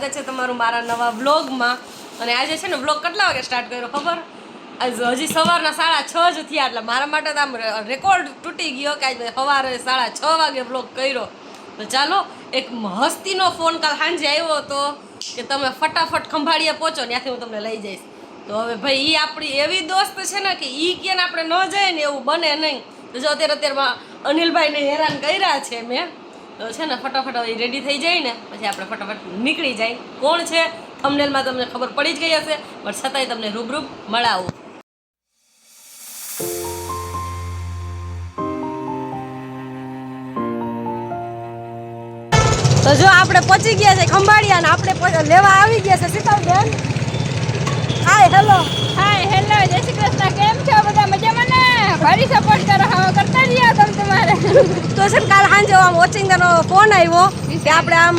તમારું મારા નવા વ્લોગમાં. અને આજે છે ને વ્લોગ કેટલા વાગે સ્ટાર્ટ કર્યો ખબર? આજે હજી સવારના સાડા છ જ થયા, એટલે મારા માટે તો આમ રેકોર્ડ તૂટી ગયો કે આજે સવારે સાડા છ વાગે વ્લોગ કર્યો. તો ચાલો, એક હસ્તીનો ફોન કાલ સાંજે આવ્યો હતો કે તમે ફટાફટ ખંભાળીએ પહોંચો, ત્યાંથી હું તમને લઈ જઈશ. તો હવે ભાઈ એ આપણી એવી દોસ્ત છે ને કે એ કે આપણે ન જાય ને એવું બને નહીં. તો જો અત્યારે અત્યારમાં અનિલભાઈને હેરાન કર્યા છે મેં તો છે ને ફટાફટ એ રેડી થઈ જાય ને, પછી આપણે ફટાફટ નીકળી જાય. કોણ છે? થંબનેલમાં તમને ખબર પડી જ ગઈ હશે, પણ છતાંય તમને રૂબરૂબ મળાવું. તો જો આપણે પહોંચી ગયા છે ખંભાળિયા ને આપણે લેવા આવી ગયા છે શીતલબેન હાય હેલો હાય હેલો જય શ્રી કૃષ્ણ કેમ છો બધા મજામાં ભારી સપોર્ટ કરો. હવે કરતા રહ્યા તમે તમારે તો છે ને કાલ સાંજે આમ ઓચિંગાનો ફોન આવ્યો કે આપણે આમ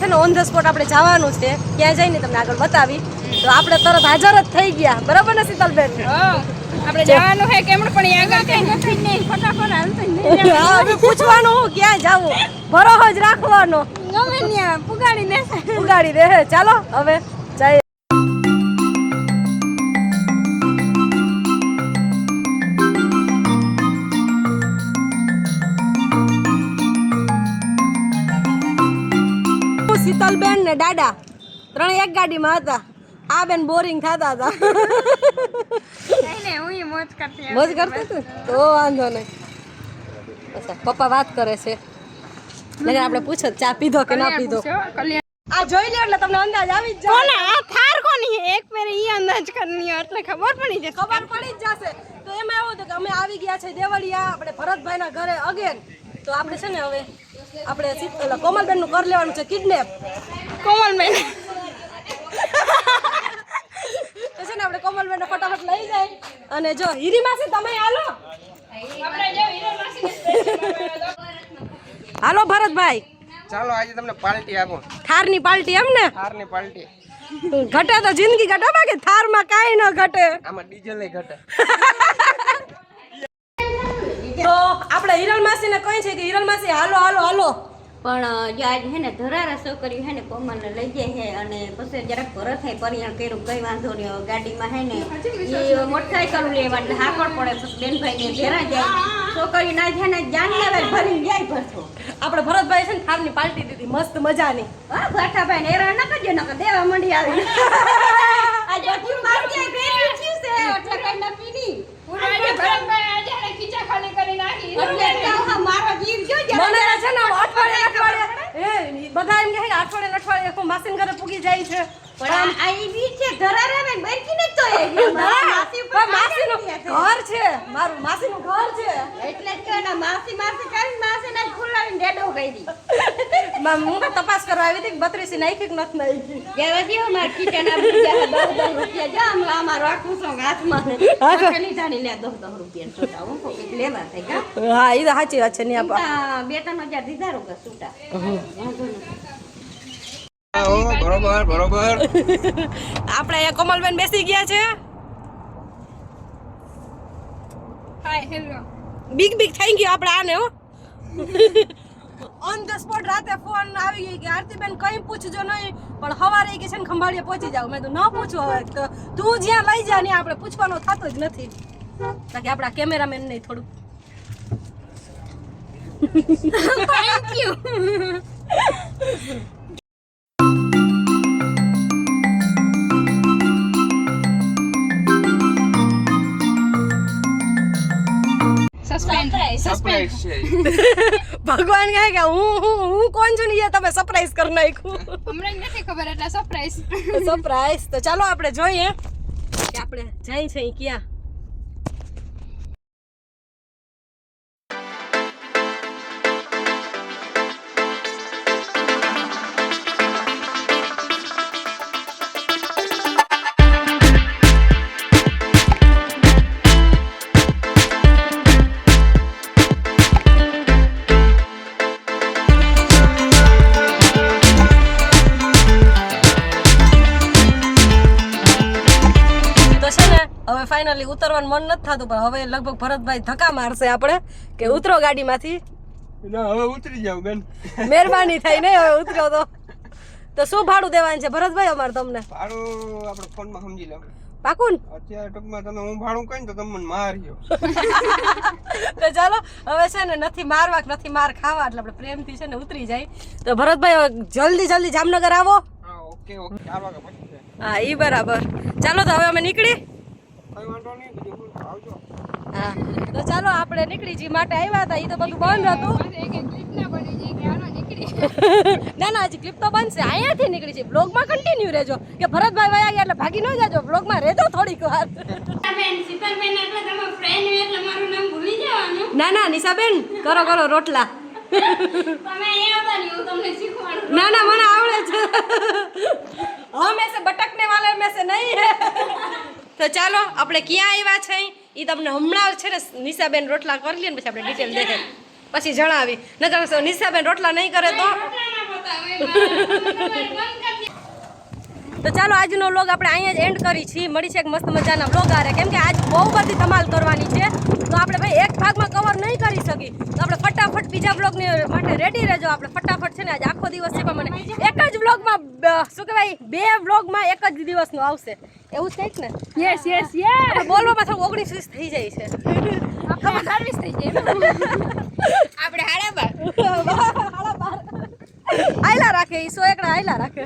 છે ને ઓન ધ સ્પોટ આપણે જવાનું છે. ત્યાં જઈને તમને આગળ બતાવી. તો આપણે તરત હાજર જ થઈ ગયા. બરાબર ને શીતલબેન? આપણે જવાનું હે કેમણ પણ આગળ કઈ નથી નહીં ફટાફટ હાલતું નહીં હા, હવે પૂછવાનું હું ક્યાં જાવું ભરોહો જ રાખવાનો. ગમે ત્યાં. પુગાડી દે. ઉગાડી દે. ચાલો હવે શીતલબેન ને દાદા ત્રણ એક ગાડીમાં હતા. આ બેન બોરિંગ થતા હતા. નહીં મોજ કરતી હતી. તો વાંધો નહીં અચ્છા પપ્પા વાત કરે છે. નકર આપણે પૂછો ચા પીધો કે ના પીધો? આ જોઈ લે એટલે તમને અંદાજ આવી જ જાય આ થાર કોની હે એક મેરે ઈ અંદાજ કરની એટલે ખબર પડી જશે. ખબર પડી જ જશે. તો એમાં એવું હતું કે અમે આવી ગયા છે દેવળિયા આપણે ભરતભાઈના ઘરે અગેન તો આપણે છે ને હવે આપણે કોમલબેનનું કર લેવાનું છે કિડનેપ કોમલબેન. છે ને આપણે કોમલબેનને ફટાફટ લઈ જાય. અને જો હીરી માસી તમે હાલો. આપણે જો હીરો માસીને હાલો ભરતભાઈ. ચાલો આજે તમને પાર્ટી આપો. થારની પાર્ટી એમ ને? થારની પાર્ટી. ઘટે તો જિંદગી ઘટે બાકી થારમાં કાંઈ ન ઘટે. આમાં ડીઝલ ઘટે. આપણે હિરલ માસીને કહી છે કે હિરલ માસી હાલો હાલો હાલો. પણ જો આજ હે ને ધરારા છોકરી હે ને કોમલને લઈ જાય હે અને પછી જરાક ભરત થાય પરિયાણ કર્યું કઈ વાંધો નહીં ગાડીમાં હે ને એ મોટરસાયકલ લેવા એટલે હાકડ પડે પછી બેનભાઈ ને ઘેરા જાય. છોકરી ના છે ને જાન લેવા ભરી જાય ભરતો. આપણે ભરતભાઈ છે ને થારની પાર્ટી દીધી મસ્ત મજાની. હા ભાઠાભાઈ ને હેરાન ન કરજો નકર દેવા મંડી આવી. આજે બધું મારું છે એટલે કઈ નક્કી નહીં. પૂરા ભરતભાઈ. આજે હે ને ખીચા ખાલી કરી નાખી એટલે કહું હા, જો મને છે ને અઠવાડિયે અઠવાડિયે એ બધા એમ કહે કે અઠવાડિયે અઠવાડિયે આખું માસીન ઘરે પૂગી જાય છે. પણ આ- ઈ છે ધરારા ને બરકી ને તો એ માસી ઉપર માસીનું ઘર છે. મારું માસીનું ઘર છે. એટલે જ કે ને માસી માસી કરીને માસી ને ખુલ્લાવીને ડેડો કરી મા- હું તો તપાસ કરવા આવી હતી બત્રીસી નાખી કે નથી નાખી? જેવા જેવો માર બીજા દસ દસ રૂપિયા. જો આમ આમાં રાખું છું હાથમાં. ને પછી લીધા ને લે દસ દસ રૂપિયા છૂટા. હું કહું કે લેવા થાય કા હા. એ તો સાચી વાત છે નહીં આપા. બે ત્રણ હજાર દીધા રૂપિયા છૂટા. બરોબર બરોબર. આપણે અહીંયા કોમલબેન બેસી ગયા છે. હાય હેલો બિગ બિગ થઈ ગયો આપણે આને હો. ઓન ધ સ્પોટ રાતે ફોન આવી ગઈ કે આરતીબેન કંઈ પૂછજો નહીં પણ હવારે કે છે ને ખંભાળીએ પહોંચી જાવ મેં તો ન પૂછો હવે. તો તું જ્યાં લઈ જા ને આપણે પૂછવાનો થતો જ નથી. બાકી આપણા કેમેરામેન નહીં થોડું થેન્ક યુ સરપ્રાઈઝ છે. ભગવાન કહે કે હું હું હું કોણ છું ને એ તમે સરપ્રાઈઝ કરી નાખ્યું. હમણાં નથી ખબર એટલે સરપ્રાઈઝ સરપ્રાઈઝ તો ચાલો આપણે જોઈએ. કે આપણે જાય છે ક્યાં? હવે ફાઇનલી ઉતરવાનું મન નથી થતું પણ હવે લગભગ ભરતભાઈ ધક્કા મારશે આપણે કે ઉતરો ગાડીમાંથી. હવે ઉતરી જાવ બેન. મહેરબાની થાય ને હવે ઉતરો તો. તો શું ભાડું દેવાનું છે? ભરતભાઈ અમારે તમને. ભાડું આપણે ફોનમાં સમજી લો. પાકું અત્યારે ટૂંકમાં તમે હું ભાડું કહીને તો તમે મને માર્યો તો ચાલો હવે છે ને નથી મારવા કે નથી માર ખાવા એટલે આપણે પ્રેમથી છે ને ઉતરી જાય. તો ભરતભાઈ હવે જલ્દી જલ્દી જામનગર આવો. હા ઓકે ઓકે. ચાર વાગે હા ઈ બરાબર. ચાલો તો હવે અમે નીકળી. હા. તો ચાલો આપણે નીકળી જી માટે આવ્યા હતા. એ તો બધું બંધ હતું. ના બની જાય કે આનો નીકળી ના ના હજી ક્લિપ તો બનશે. અહીંયાથી નીકળી છે. બ્લોગમાં કન્ટિન્યુ રહેજો. કે ભરતભાઈ વયા ગયા એટલે ભાગી ન જાજો. બ્લોગમાં રહેજો થોડીક વાર. બેન શીતલબેન એટલે તમે ફ્રેન્ડ એટલે મારું નામ ભૂલી જવાનું. ના ના નિશાબેન કરો કરો રોટલા. તમે અહીંયા હતા ને હું તમને શીખવાડું. ના ના મને આવડે છે હા મેં સે બટકને વાલે મેં સે નહીં હે તો ચાલો, આપણે ક્યાં આવ્યા છે? એ તમને હમણાં છે ને નિશાબેન રોટલા કરી લઈએ ને પછી આપણે ડિટેલ દેખે. પછી જણાવી. નકર નિશાબેન રોટલા નહીં કરે તો? તો ચાલો, આજનો વ્લોગ આપણે અહીંયા જ એન્ડ કરી છીએ. મળી છે એક મસ્ત મજાના વ્લોગ આરે. કેમ કે આજ બહુ બધી ધમાલ કરવાની છે. તો આપણે ભાઈ એક ભાગમાં કવર નહીં કરી શકી તો આપણે ફટાફટ બીજા વ્લોગની માટે રેડી રહેજો. આપણે ફટાફટ છે ને આજે આખો દિવસ છે પણ મને એક જ વ્લોગમાં શું કહેવાય? બે વ્લોગમાં એક જ દિવસનું આવશે. એવું જ કંઈક ને યસ યસ યસ બોલવામાં થોડું ઓગણીસ વીસ થઈ જાય છે. આપણે સર્વિસ થઈ જાય આપણે હાડા બાર. આયલા રાખે એ સો એકડા આયલા રાખે.